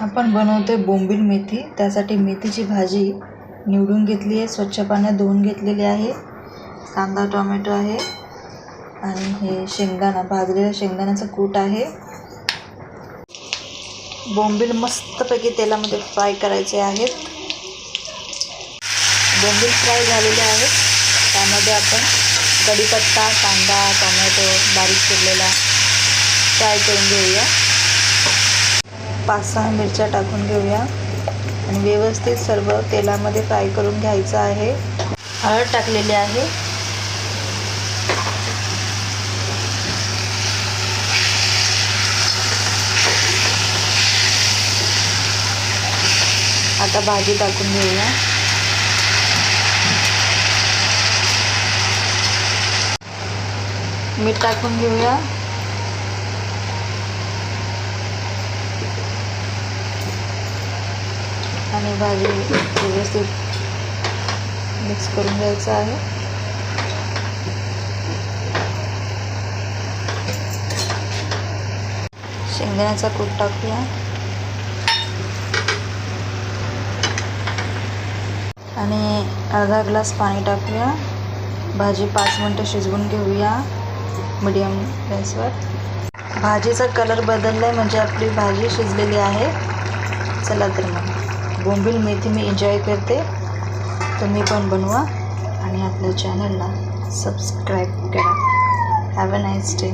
आपण बनवतो आहे बोंबील मेथी. त्यासाठी मेथीची भाजी निवडून घेतली आहे. स्वच्छ पाण्यात धुवून घेतलेली आहे. कांदा टोमॅटो आहे. आणि हे शेंगदाणा भाजलेलं शेंगदाण्याचं कूट आहे. बोंबील मस्तपैकी तेलामध्ये फ्राय करायचे आहेत. बोंबील फ्राय झालेले आहेत. त्यामध्ये आपण कढीपत्ता कांदा टोमॅटो बारीक केलेला फ्राय करून घेऊया. पाच सहा मिरच्या टाकून घेऊया. आणि व्यवस्थित सर्व तेलामध्ये फ्राय करून घ्यायचं आहे. हळद टाकलेली आहे. आता भाजी टाकून घेऊया. मीठ टाकून घेऊया. आणि भाजी व्यवस्थित मिक्स करून घ्यायचं आहे. शेंगदाण्याचा कूट टाकूया. आणि अर्धा ग्लास पाणी टाकूया. भाजी पाच मिनटं शिजवून घेऊया मीडियम गॅसवर भाजीचा कलर बदलला आहे म्हणजे आपली भाजी शिजलेली आहे. चला तर मग. बोंबील मेथी मी एन्जॉय करते. तुम्ही पण बनवा आणि आपल्या चॅनलला सबस्क्राईब करा. Have a nice day